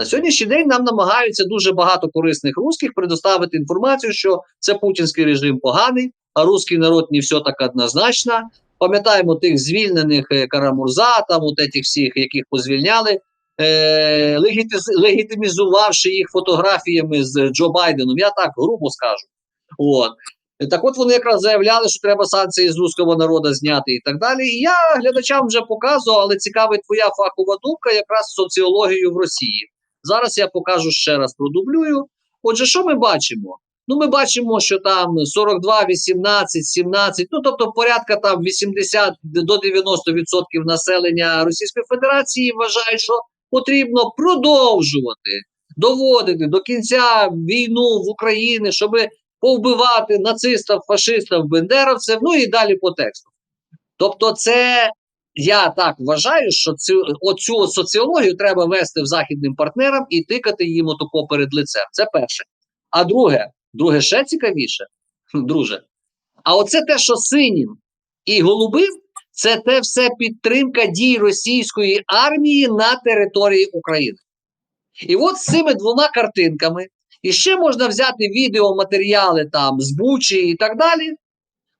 На сьогоднішній день нам намагаються дуже багато корисних русських предоставити інформацію, що це путінський режим поганий, а русський народ не все так однозначно. Пам'ятаємо тих звільнених е, Карамурза, там от этих всіх, яких позвільняли, е, легітимізувавши їх фотографіями з Джо Байденом. Я так грубо скажу. От. Так от вони якраз заявляли, що треба санкції з руського народу зняти і так далі. І я глядачам вже показував, але цікавить твоя фахова думка якраз соціологію в Росії. Зараз я покажу ще раз, продублюю. Отже, що ми бачимо? Ну, ми бачимо, що там 42, 18, 17, ну тобто порядка там 80 до 90% населення Російської Федерації вважають, що потрібно продовжувати доводити до кінця війну в Україні, щоб повбивати нацистів, фашистів, бендеровців, ну і далі по тексту. Тобто, це я так вважаю, що цю оцю соціологію треба вести в західним партнерам і тикати їм отако перед лицем. Це перше. А друге, друге ще цікавіше, друже. А оце те, що синім і голубим, це те все підтримка дій російської армії на території України. І от з цими двома картинками, і ще можна взяти відеоматеріали там з Бучі і так далі.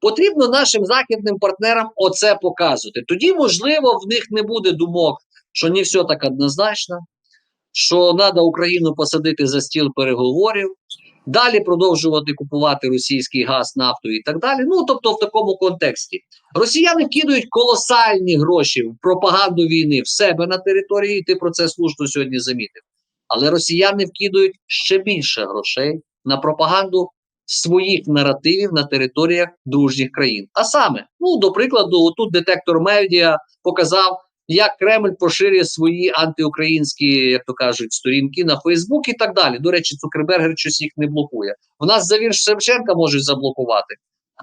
Потрібно нашим західним партнерам оце показувати. Тоді, можливо, в них не буде думок, що не все так однозначно, що треба Україну посадити за стіл переговорів, далі продовжувати купувати російський газ, нафту і так далі. Ну тобто, в такому контексті росіяни вкидують колосальні гроші в пропаганду війни в себе на території. і Ти про це слушно сьогодні замітив. Але росіяни вкидують ще більше грошей на пропаганду своїх наративів на територіях дружніх країн. А саме, ну до прикладу, тут детектор медіа показав, як Кремль поширює свої антиукраїнські, як то кажуть, сторінки на Фейсбук і так далі. До речі, Цукербергер щось їх не блокує. В нас за вірш Шевченка можуть заблокувати.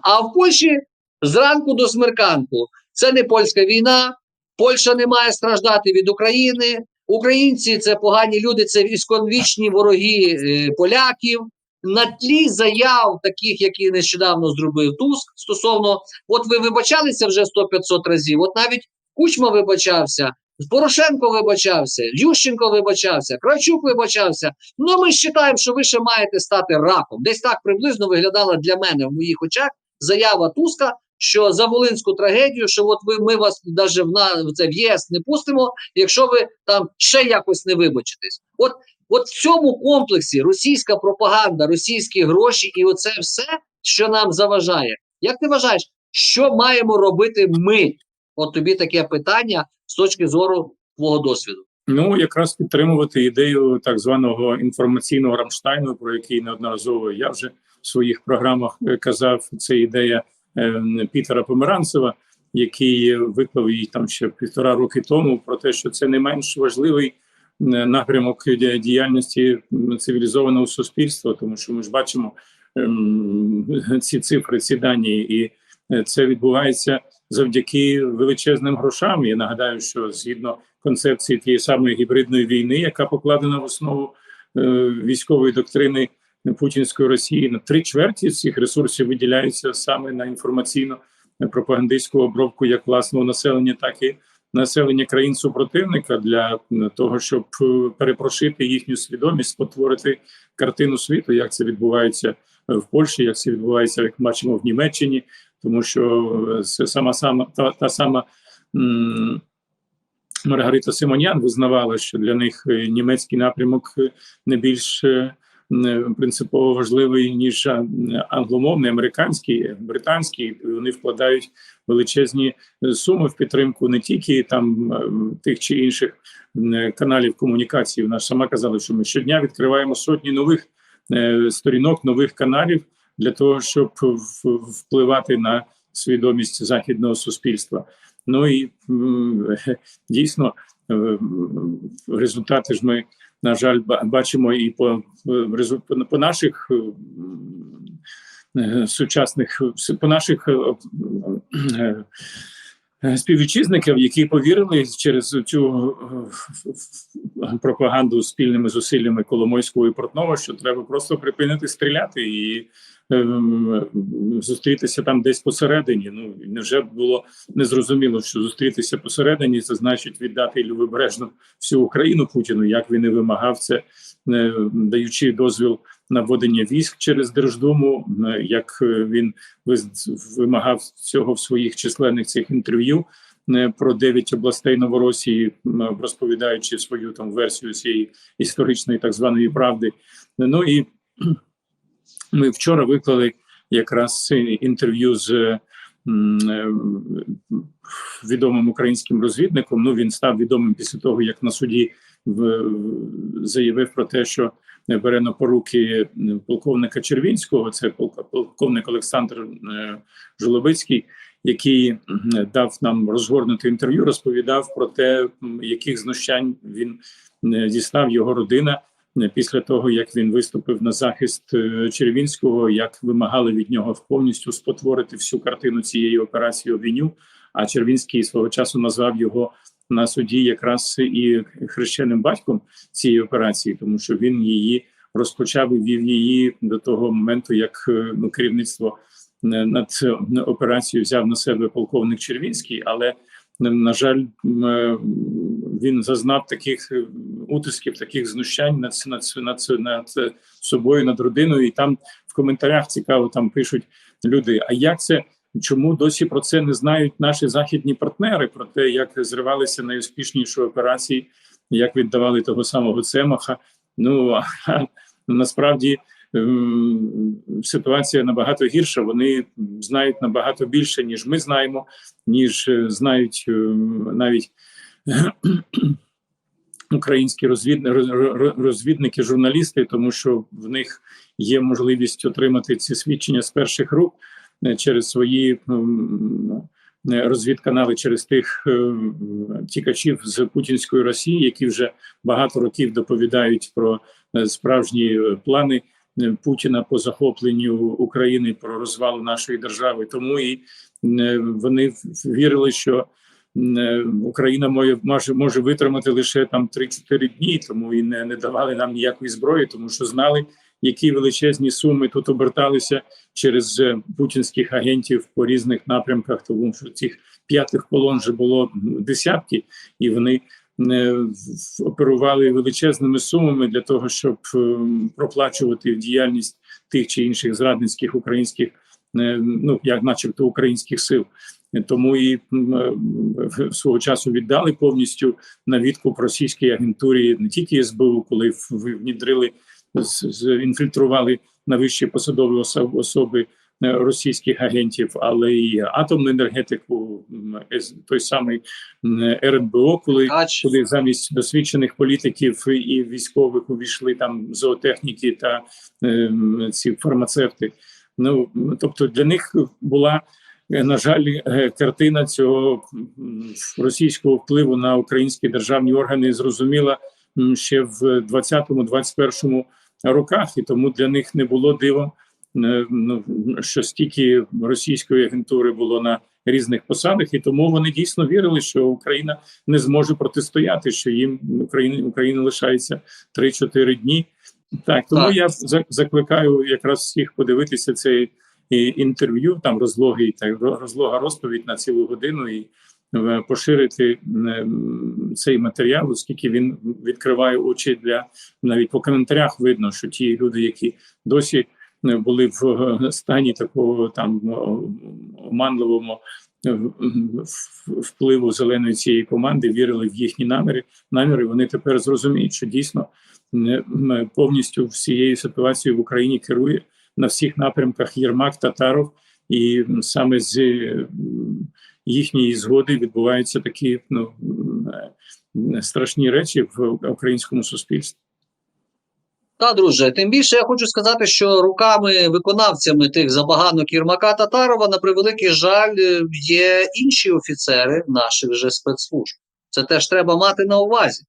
А в Польщі зранку до смерканку це не польська війна, Польща не має страждати від України. Українці це погані люди, це військовічні вороги е, поляків. На тлі заяв, таких, які нещодавно зробив Туск, стосовно, от ви вибачалися вже 100-500 разів, от навіть Кучма вибачався, Порошенко вибачався, Ющенко вибачався, Кравчук вибачався. Ну ми вважаємо, що ви ще маєте стати раком. Десь так приблизно виглядала для мене в моїх очах заява Туска, що за волинську трагедію, що от ви ми вас навіть в на це в ЄС не пустимо, якщо ви там ще якось не вибачитесь. От От в цьому комплексі російська пропаганда, російські гроші і оце все, що нам заважає. Як ти вважаєш, що маємо робити ми? От тобі таке питання з точки зору твого досвіду. Ну, якраз підтримувати ідею так званого інформаційного Рамштайну, про який неодноразово я вже в своїх програмах е, казав. Це ідея е, Пітера Померанцева, який виклав її там ще півтора роки тому, про те, що це не менш важливий напрямок діяльності цивілізованого суспільства, тому що ми ж бачимо ем, ці цифри, ці дані, і е, це відбувається завдяки величезним грошам. Я нагадаю, що згідно концепції тієї самої гібридної війни, яка покладена в основу е, військової доктрини Путінської Росії, на три чверті цих ресурсів виділяються саме на інформаційно пропагандистську обробку як власного населення, так і населення країн супротивника для того, щоб е, перепрошити їхню свідомість, спотворити картину світу, як це відбувається е, в Польщі, як це відбувається, як бачимо в Німеччині, тому що е, це сама сама та, та сама. м, Маргарита Симонян визнавала, що для них німецький напрямок не більш е, м, принципово важливий ніж англомовний, американський, е, британський. Вони вкладають величезні е, суми в підтримку не тільки там е, тих чи інших каналів комунікації. Вона сама казала, що ми щодня відкриваємо сотні нових е, сторінок, нових каналів для того, щоб впливати на свідомість західного суспільства. Ну і дійсно е, результати ж ми, на жаль, бачимо і по, е, по, наших е, е, сучасних по наших співвітчизників, які повірили через цю пропаганду спільними зусиллями Коломойського і Портнова, що треба просто припинити стріляти і зустрітися там десь посередині. Ну невже було незрозуміло, що зустрітися посередині це значить віддати лівобережну всю Україну Путіну, як він і вимагав це, е, даючи дозвіл на вводення військ через Держдуму, е, як він вимагав цього в своїх численних цих інтерв'ю е, про дев'ять областей Новоросії, розповідаючи свою там версію цієї історичної так званої правди. Ну і ми вчора виклали якраз інтерв'ю з е, відомим українським розвідником. Ну він став відомим після того, як на суді заявив про те, що бере на поруки полковника Червінського, це полк- полковник Олександр е, Жолобицький, який дав нам розгорнути інтерв'ю, розповідав про те, яких знущань він е, дістав його родина е, після того, як він виступив на захист е, Червінського, як вимагали від нього повністю спотворити всю картину цієї операції обвіню. А Червінський свого часу назвав його на суді якраз і хрещеним батьком цієї операції, тому що він її розпочав і вів її до того моменту, як е, ну, керівництво е, над операцією взяв на себе полковник Червінський, але на- жаль, він зазнав таких е, утисків, таких знущань над, над, над, над собою, над родиною. І там в коментарях цікаво там пишуть люди: а як це? Чому досі про це не знають наші західні партнери? Про те, як зривалися найуспішніші операції, як віддавали того самого Цемаха? Ну а насправді ситуація набагато гірша. Вони знають набагато більше, ніж ми знаємо, ніж е, знають ем, навіть українські розвідни, роз- роз- розвідники, журналісти, тому що в них є можливість отримати ці свідчення з перших рук е, через свої е, розвідканали, через тих е, тікачів з путінської Росії, які вже багато років доповідають про е, справжні е, плани е, Путіна по захопленню України, про розвалу нашої держави. Тому і е, вони вірили, що е, Україна може, може, витримати лише там 3-4 дні, тому і не, не давали нам ніякої зброї, тому що знали, які величезні суми тут оберталися через е, путінських агентів по різних напрямках, тому що цих п'ятих колон вже було десятки, і вони е, оперували величезними сумами для того, щоб е, проплачувати діяльність тих чи інших зрадницьких українських, е, ну як, начебто, українських сил. Тому і е, свого часу віддали повністю на відкуп російській агентурі не тільки СБУ, коли внідрили, інфільтрували на вищі посадові осо- особи російських агентів, але і атомну енергетику, той самий РНБО, коли коли замість досвідчених політиків і військових увійшли там зоотехніки та ем, ці фармацевти. Ну тобто для них була е, на жаль е, картина цього російського впливу на українські державні органи зрозуміла ще в 20-21 роках, і тому для них не було дивом, е, ну, що стільки російської агентури було на різних посадах, і тому вони дійсно вірили, що Україна не зможе протистояти, що їм Україна Україна лишається 3-4 дні. Так, тому Так. я закликаю якраз всіх подивитися цей інтерв'ю, там розлоги так розлога розповідь на цілу годину і е, поширити ем, цей матеріал, оскільки він відкриває очі для навіть по коментарях видно, що ті люди, які досі е, були в е, стані такого там оманливому е, в- впливу зеленої цієї команди, вірили в їхні наміри. Наміри вони тепер зрозуміють, що дійсно повністю всією ситуацією в Україні керує на всіх напрямках Єрмак Татаров, і саме з е, їхньої згоди відбуваються такі ну е, страшні речі в українському суспільстві. Та, друже, тим більше я хочу сказати, що руками виконавцями тих забаганок Єрмака Татарова, на превеликий жаль, е, є інші офіцери наших же спецслужб. Це теж треба мати на увазі.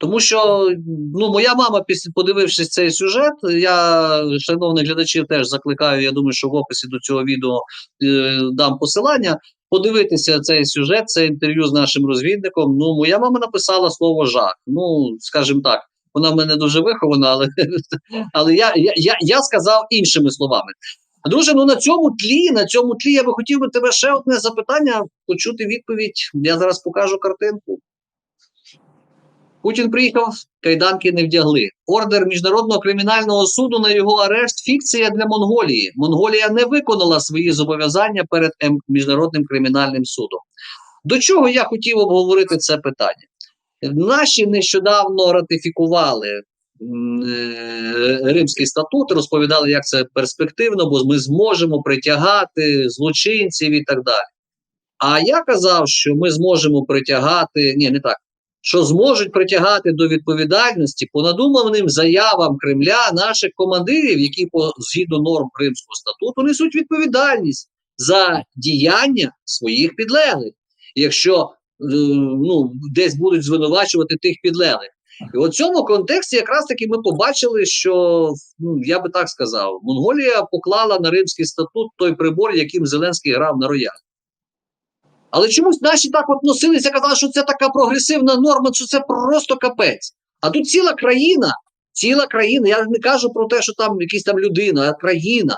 Тому що ну, моя мама, після подивившись цей сюжет, я шановних глядачів теж закликаю. Я думаю, що в описі до цього відео е, дам посилання. Подивитися цей сюжет, це інтерв'ю з нашим розвідником. Ну, моя мама написала слово жах. Ну, скажімо так, вона в мене дуже вихована, але, але я, я, я, я сказав іншими словами. Друже, ну на цьому тлі, на цьому тлі я би хотів би тебе ще одне запитання, почути відповідь. Я зараз покажу картинку. Путін приїхав, кайданки не вдягли. Ордер Міжнародного кримінального суду на його арешт фікція для Монголії. Монголія не виконала свої зобов'язання перед Міжнародним кримінальним судом. До чого я хотів обговорити це питання? Наші нещодавно ратифікували е, Римський статут, розповідали, як це перспективно, бо ми зможемо притягати злочинців і так далі. А я казав, що ми зможемо притягати, ні, не так, що зможуть притягати до відповідальності по надуманим заявам Кремля наших командирів, які по згідно норм Римського статуту несуть відповідальність за діяння своїх підлеглих, якщо ну, десь будуть звинувачувати тих підлеглих. І в цьому контексті якраз таки ми побачили, що ну, я би так сказав, Монголія поклала на Римський статут той прибор, яким Зеленський грав на рояль. Але чомусь наші так от носилися, казали, що це така прогресивна норма, що це просто капець. А тут ціла країна, ціла країна. Я не кажу про те, що там якась там людина, а країна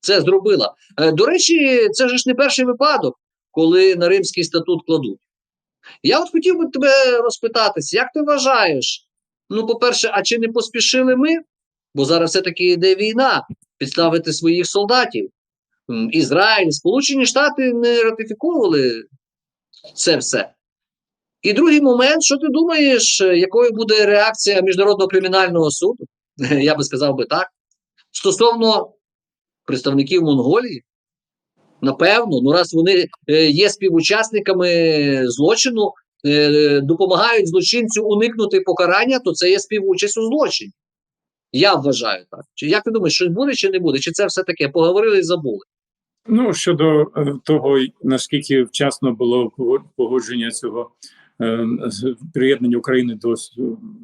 це зробила. Е, До речі, це ж не перший випадок, коли на Римський статут кладуть. Я от хотів би тебе розпитатися, як ти вважаєш? Ну, по-перше, а чи не поспішили ми? Бо зараз все-таки йде війна, підставити своїх солдатів. Ізраїль, Сполучені Штати не ратифіковували це все. І другий момент, що ти думаєш, е, якою буде реакція Міжнародного кримінального суду? Я би сказав би так. Стосовно представників Монголії, напевно, ну раз вони е, є співучасниками злочину, е, допомагають злочинцю уникнути покарання, то це є співучасть у злочині. Я вважаю так. Чи як ти думаєш, щось буде чи не буде? Чи це все таке? Поговорили і забули? Ну щодо е, того, наскільки вчасно було погодження цього приєднання України до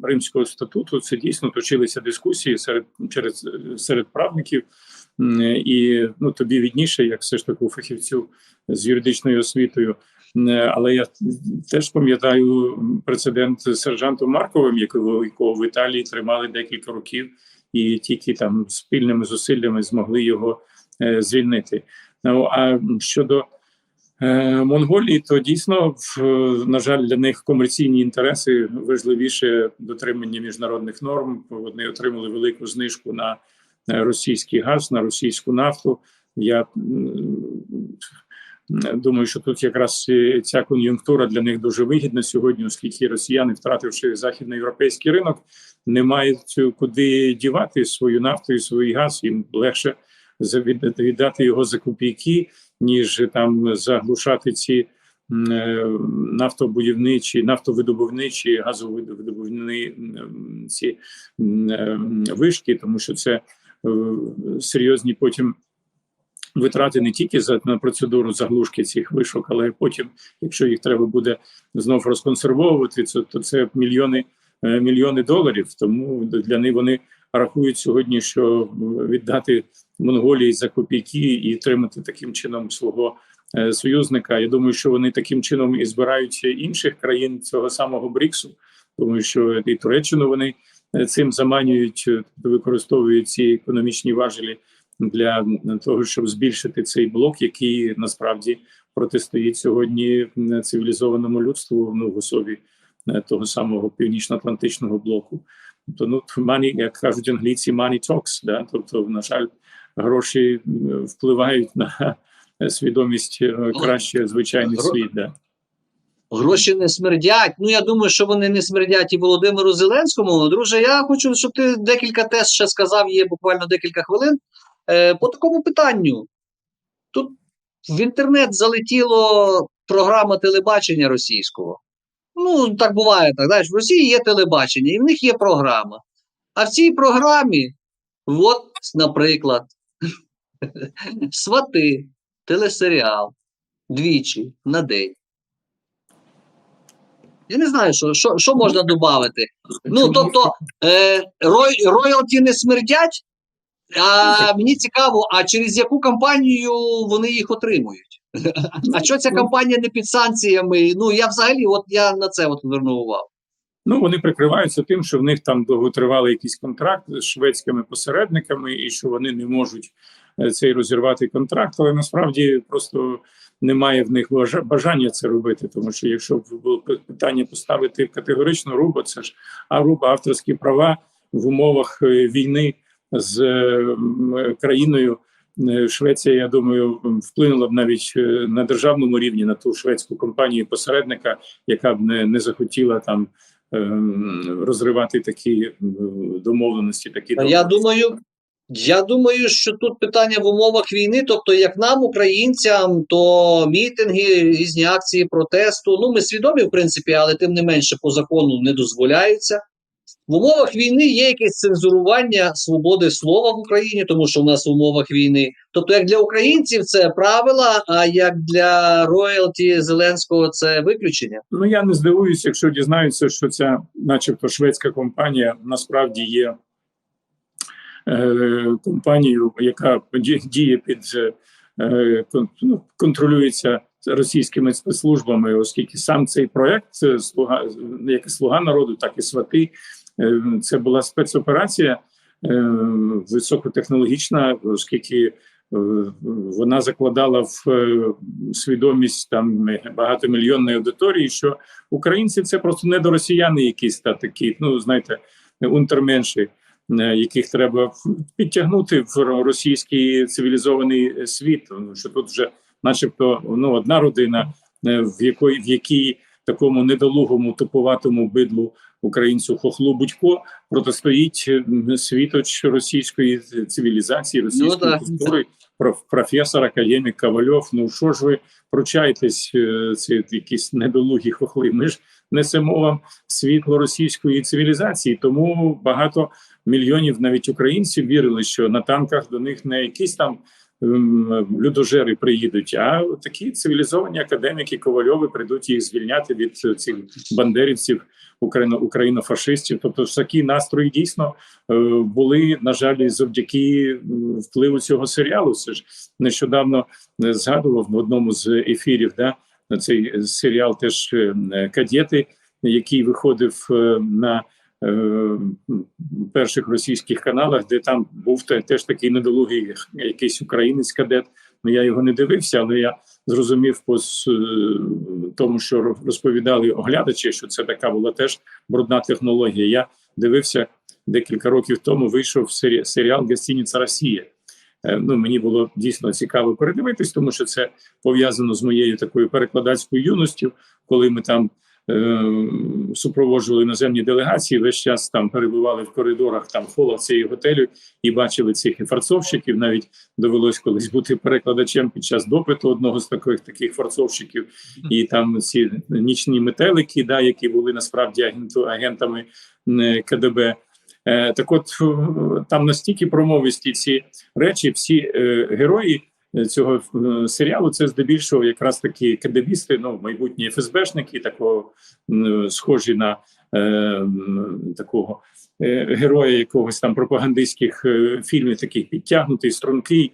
Римського статуту, це дійсно точилися дискусії серед через серед правників, і ну тобі відніше, як все ж таки у фахівцю з юридичною освітою. Але я теж пам'ятаю прецедент з сержантом Марковим, якого, в Італії тримали декілька років, і тільки там спільними зусиллями змогли його е, звільнити. Ну а щодо е, Монголії, то дійсно, в, на жаль, для них комерційні інтереси важливіше дотримання міжнародних норм. Вони отримали велику знижку на російський газ, на російську нафту. Я думаю, що тут якраз е, ця кон'юнктура для них дуже вигідна сьогодні, оскільки росіяни, втративши західноєвропейський ринок, не мають куди дівати свою нафту і свій газ. Їм легше віддати його за копійки, ніж там заглушати ці е, нафтобудівничі, нафтовидобувничі, газовидобувні ці е, вишки, тому що це е, серйозні потім. Витрати не тільки за на процедуру заглушки цих вишок, але потім, якщо їх треба буде знов розконсервовувати, це то це мільйони е, мільйони доларів. Тому для них вони рахують сьогодні, що віддати Монголії за копійки і тримати таким чином свого е, союзника. Я думаю, що вони таким чином і збирають інших країн цього самого Бріксу, тому що і Туреччину вони е, цим заманюють, е, використовують ці економічні важелі для того, щоб збільшити цей блок, який насправді протистоїть сьогодні цивілізованому людству ну, в особі е, того самого північно-атлантичного блоку. Тобто, ну money, як кажуть англійці, money talks, да? Тобто, на жаль, гроші впливають на свідомість е, краще звичайний Гро- світ. Да. Гроші не смердять. Ну я думаю, що вони не смердять і Володимиру Зеленському. Друже, я хочу, щоб ти декілька тез ще сказав, є буквально декілька хвилин. Е, по такому питанню. Тут в інтернет залетіло програма телебачення російського. Ну, так буває, так. Знаєш, в Росії є телебачення, і в них є програма. А в цій програмі, от, наприклад, свати, телесеріал двічі на день. Я не знаю, що, що, що можна додати. Ну, тобто, е, рой, роялті не смердять, а мені цікаво, а через яку кампанію вони їх отримують? А що ця кампанія не під санкціями? Ну, я взагалі, от я на це от звернув увагу. Ну вони прикриваються тим, що в них там довготривалий якийсь контракт з шведськими посередниками, і що вони не можуть е, цей розірвати контракт, але насправді просто немає в них бажа- бажання це робити. Тому що якщо б було пи- питання поставити категорично руба, це ж а руба авторські права в умовах е, війни з е, країною. Е, Швеція, я думаю, вплинула б навіть на державному рівні на ту шведську компанію посередника, яка б не, не захотіла там ем, розривати такі домовленості. Такі Та Я думаю, я думаю, що тут питання в умовах війни, тобто, як нам, українцям, то мітинги, різні акції протесту. Ну, ми свідомі, в принципі, але тим не менше по закону не дозволяються. В умовах війни є якесь цензурування свободи слова в Україні, тому що в нас в умовах війни. Тобто, як для українців це правила, а як для роялті Зеленського це виключення. Ну я не здивуюся, якщо дізнаються, що ця, начебто, шведська компанія насправді є е, компанією, яка ді- діє під е, ну, контролюється російськими спецслужбами, оскільки сам цей проект слуга як слуга народу, так і свати. е, Це була спецоперація високотехнологічна, оскільки. Вона закладала в свідомість там багатомільйонної аудиторії, що українці це просто недоросіяни, якісь та такі, ну знаєте, унтерменші, е, яких треба підтягнути в російський цивілізований світ. Тому що тут вже, начебто, ну одна родина, е, в якої в якій такому недолугому туповатому бидлу українцю хохлу будько протистоїть світоч російської цивілізації, російської так. культури, проф- професор, академік Ковальов. Ну що ж ви пручаєтесь, е, ці якісь недолугі хохли? Ми ж несемо вам світло російської цивілізації, тому багато мільйонів навіть українців вірили, що на танках до них не якісь там. ем, Людожери приїдуть, а такі цивілізовані академіки Ковальови прийдуть їх звільняти від цих бандерівців, україно українофашистів. Тобто, такі настрої дійсно е, були на жаль завдяки впливу цього серіалу. Це ж нещодавно е, згадував в одному з ефірів. Да, цей серіал теж е, кадети, який виходив на перших російських каналах, де там був теж такий недолугий якийсь українець кадет. Ну я його не дивився, але я зрозумів по е, тому, що розповідали оглядачі, що це така була теж брудна технологія. Я дивився декілька років тому. Вийшов серіал «Гостиниця Росія. Е, Ну мені було дійсно цікаво передивитись, тому що це пов'язано з моєю такою перекладацькою юністю, коли ми там е, супроводжували іноземні делегації. Весь час там перебували в коридорах там холла цієї готелю і бачили цих фарцовщиків. Навіть довелось колись бути перекладачем під час допиту одного з таких таких фарцовщиків, і там ці нічні метелики, да, які були насправді агенту, агентами м, КДБ. Е, так от е, там настільки промовисті ці речі, всі е, герої е, цього е, серіалу це здебільшого якраз такі кадебісти, ну майбутні ФСБшники, такого схожі на е, такого е, героя якогось там пропагандистських е, фільмів, таких підтягнутий, стрункий.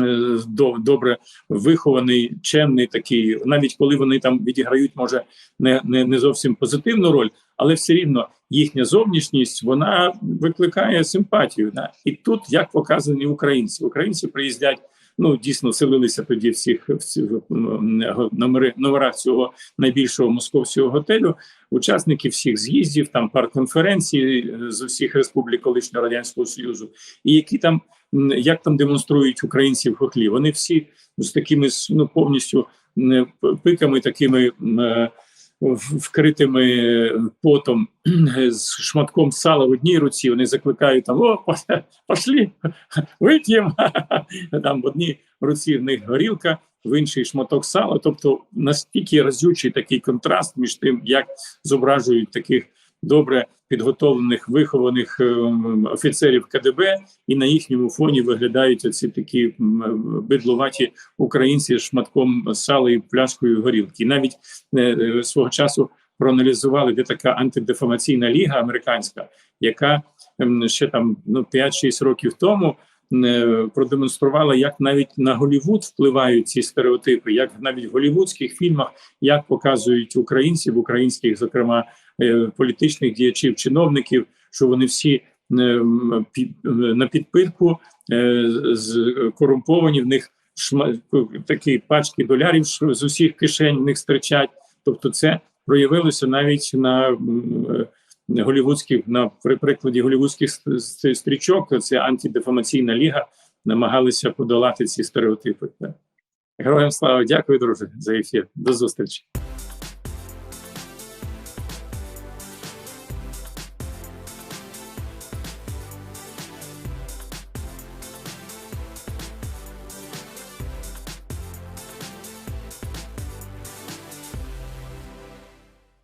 е, Добре вихований, чемний такий, навіть коли вони там відіграють, може не, не, не зовсім позитивну роль, але все рівно їхня зовнішність вона викликає симпатію. Да? І тут як показані українці. Українці приїздять. Ну дійсно селилися тоді всіх всіх номери номерах цього найбільшого московського готелю. Учасники всіх з'їздів, там парк-конференцій е, з усіх республік колишнього радянського союзу, і які там як там демонструють українців хохлі. Вони всі з такими ну повністю пиками, такими е, в- вкритими потом з шматком сала в одній руці. Вони закликають там: о, пошлі, вип'ємо. Там в одній руці в них горілка, в іншій шматок сала. Тобто настільки разючий такий контраст між тим, як зображують таких добре підготовлених вихованих ем, офіцерів КДБ, і на їхньому фоні виглядають оці такі бидлуваті українці з шматком сала і пляшкою горілки. І навіть е, е, свого часу проаналізували, де така антидефамаційна ліга американська, яка ще там ну 5-6 років тому. Е, Продемонструвала, як навіть на Голівуд впливають ці стереотипи, як навіть в голівудських фільмах як показують українців, українських, зокрема е, політичних діячів, чиновників, що вони всі м, пі- на підпитку е, корумповані в них такі пачки долярів з усіх кишень в них стричать. Тобто, це проявилося навіть на е, голівудських на при прикладі голівудських ст- ст- стрічок. Це антидефамаційна ліга намагалися подолати ці стереотипи. Героям слава, дякую, друже, за ефір. До зустрічі.